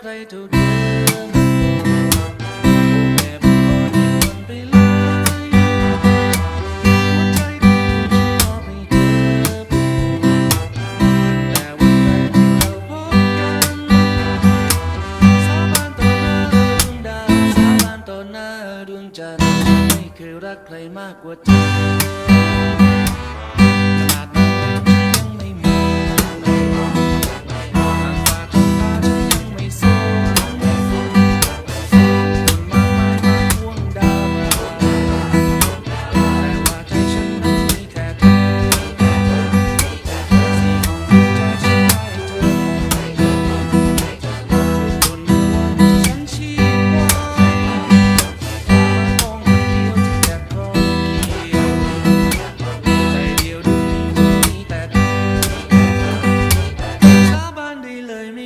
ใครเท่าเดิมแบบก่อนมันไปเลยหัวใจพี่ชอบให้เธอแต่วันที่เราพบกันสาบานต่อหน้าดวงดาวสาบานต่อหน้าดวงจันทร์ไม่เคยรักใครมากกว่าเธอ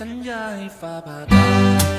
สัญญาให้ฟ้าผ่าตา